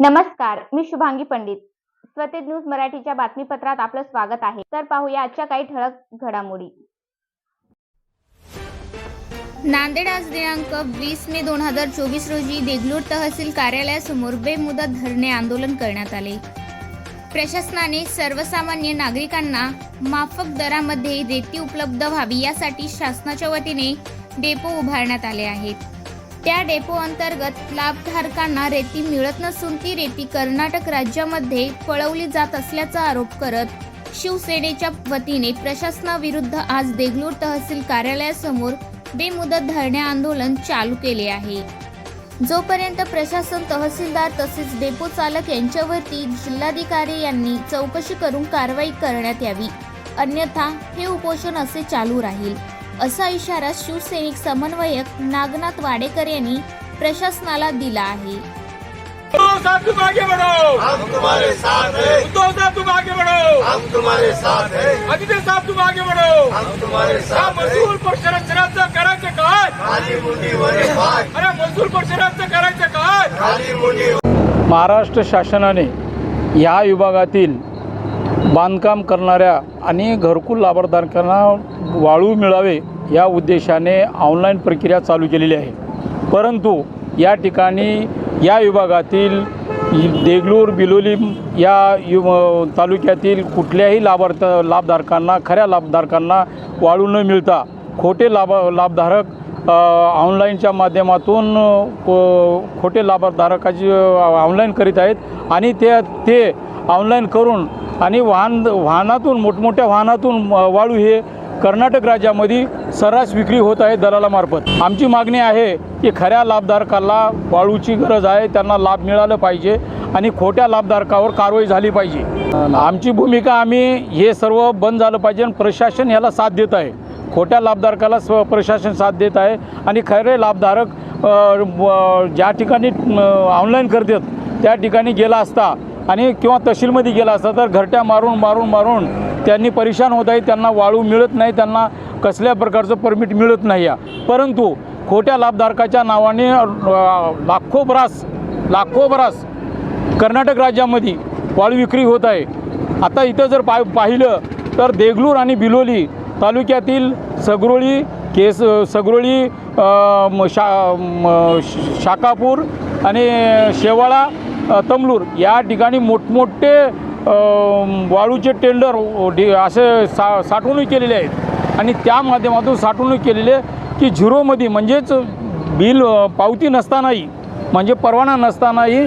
नमस्कार मी शुभांगी पंडित. स्वतेज न्यूज मराठीच्या बातमीपत्रात आपलं स्वागत आहे. तर पाहूया आजच्या काही ठळक घडामोडी. नांदेड आज दिनांक वीस मे दोन हजार चोवीस रोजी देगलूर तहसील कार्यालयासमोर बेमुदत धरणे आंदोलन करण्यात आले. प्रशासनाने सर्वसामान्य नागरिकांना माफक दरामध्ये रेती उपलब्ध व्हावी यासाठी शासनाच्या वतीने डेपो उभारण्यात आले आहेत. त्या डेपो अंतर्गत लाभधारकांना रेती मिळत नसून ती रेती कर्नाटक राज्यामध्ये पळवली जात असल्याचा आरोप करत शिवसेनेच्या वतीने प्रशासनाविरुद्ध आज देगलूर तहसील कार्यालयासमोर बेमुदत धरणे आंदोलन चालू केले आहे. जोपर्यंत प्रशासन तहसीलदार तसेच डेपो चालक यांच्यावरती जिल्हाधिकारी यांनी चौकशी करून कारवाई करण्यात यावी अन्यथा हे उपोषण असे चालू राहील. असा इशारा शिवसैनिक समन्वयक नागनाथ वाडेकर यांनी प्रशासनाला दिला आहे. उद्धव साहब तुम आगे बढ़ो हम तुम्हारे साथ हैं। उद्धव साहब तुम आगे बढ़ो हम तुम्हारे साथ हैं। अजित साहब तुम आगे बढ़ो हम तुम्हारे या साथ हैं। महसूल परिषदेचं करायचं काय खाली मुंडी वरे पाय अरे महसूल परिषदेचं करायचं काय खाली मुंडी महाराष्ट्र शासनाने ह्या विभागातील बांधकाम करणाऱ्या आणि घरकुल लाभार्थ्यांना वाळू मिळावे या उद्देशाने ऑनलाईन प्रक्रिया चालू केलेली आहे. परंतु या ठिकाणी या विभागातील देगलूर बिलोली या यु तालुक्यातील कुठल्याही लाभार्थ लाभधारकांना खऱ्या लाभधारकांना वाळू न मिळता खोटे लाभ लाभधारक ऑनलाईनच्या माध्यमातून खोटे लाभधारकाची ऑनलाईन करीत आहेत आणि ते ते ऑनलाईन करून आणि वाहन वाहनातून मोठमोठ्या वाहनातून वाळू हे कर्नाटक राज्यामध्ये सर्रास विक्री होत आहे दलालामार्फत. आमची मागणी आहे की खऱ्या लाभधारकाला वाळूची गरज आहे त्यांना लाभ मिळालं पाहिजे आणि खोट्या लाभधारकावर कारवाई झाली पाहिजे. आमची भूमिका आम्ही हे सर्व बंद झालं पाहिजे आणि प्रशासन याला साथ देत आहे. खोट्या लाभधारकाला स्व प्रशासन साथ देत आहे आणि खरे लाभधारक ज्या ठिकाणी ऑनलाईन करतात त्या ठिकाणी गेला असता आणि किंवा तहसीलमध्ये गेला असता तर घरट्या मारून मारून मारून त्यांनी परेशान होत आहे त्यांना वाळू मिळत नाही त्यांना कसल्या प्रकारचं परमिट मिळत नाही आहे. परंतु खोट्या लाभधारकाच्या नावाने लाखो ब्रास लाखो ब्रास कर्नाटक राज्यामध्ये वाळू विक्री होत आहे. आता इथं जर पा पाहिलं तर देगलूर आणि बिलोली तालुक्यातील सगरोळी केस सगरोळी शा श- शाकापूर आणि शेवाळा तमलूर. या ठिकाणी मोठमोठे वाळूचे टेंडर डी डे- असे सा साठवणूक केलेले आहेत. आणि त्या माध्यमातून साठवणूक केलेले की झिरोमध्ये म्हणजेच बिल पावती नसतानाही म्हणजे परवाना नसतानाही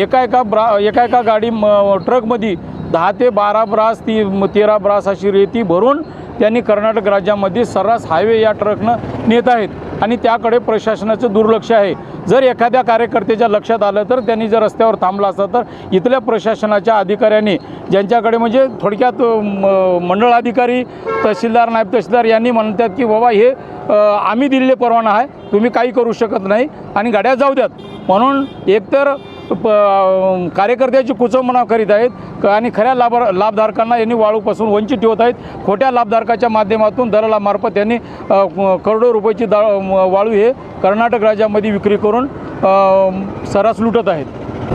एका एका ब्रा एका एका गाडी म- ट्रकमध्ये दहा ते बारा ब्रास ती तेरा ब्रास अशी रेती भरून त्यांनी कर्नाटक राज्यामध्ये सर्रास हायवे या ट्रकनं नेत आहेत. आणि त्याकडे प्रशासनाचं दुर्लक्ष आहे. जर एखाद्या कार्यकर्त्याच्या लक्षात आलं तर त्यांनी जर रस्त्यावर थांबला असता तर इथल्या प्रशासनाच्या अधिकाऱ्यांनी ज्यांच्याकडे म्हणजे थोडक्यात म- मंडळ अधिकारी तहसीलदार नायब तहसीलदार यांनी म्हणतात की बाबा हे आम्ही दिलेले परवाना आहे. तुम्ही काही करू शकत नाही आणि गाड्या जाऊ द्यात. म्हणून एकतर प कार्यकर्त्याची कुचंबना करीत आहेत आणि खऱ्या लाभ लाभधारकांना यांनी वाळूपासून वंचित ठेवत आहेत. खोट्या लाभधारकाच्या माध्यमातून दलालामार्फत यांनी करोडो रुपयाची दा वाळू हे कर्नाटक राज्यामध्ये विक्री करून सर्रास लुटत आहेत.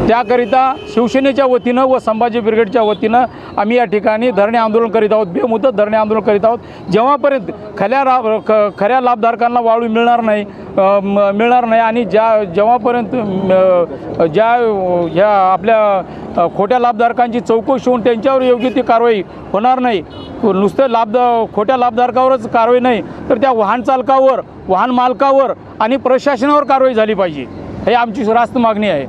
त्याकरिता शिवसेनेच्या वतीनं व संभाजी ब्रिगेडच्या वतीनं आम्ही या ठिकाणी धरणे आंदोलन करीत आहोत. बेमुदत धरणे आंदोलन करीत आहोत. जेव्हापर्यंत खऱ्या रा खऱ्या लाभधारकांना वाळू मिळणार नाही मिळणार नाही आणि ज्या जेव्हापर्यंत ज्या ह्या आपल्या खोट्या लाभधारकांची चौकशी होऊन त्यांच्यावर योग्य ती कारवाई होणार नाही नुसतं लाभद खोट्या लाभधारकावरच कारवाई नाही तर त्या वाहन चालकावर वाहन मालकावर आणि प्रशासनावर कारवाई झाली पाहिजे. हे आमची रास्त मागणी आहे.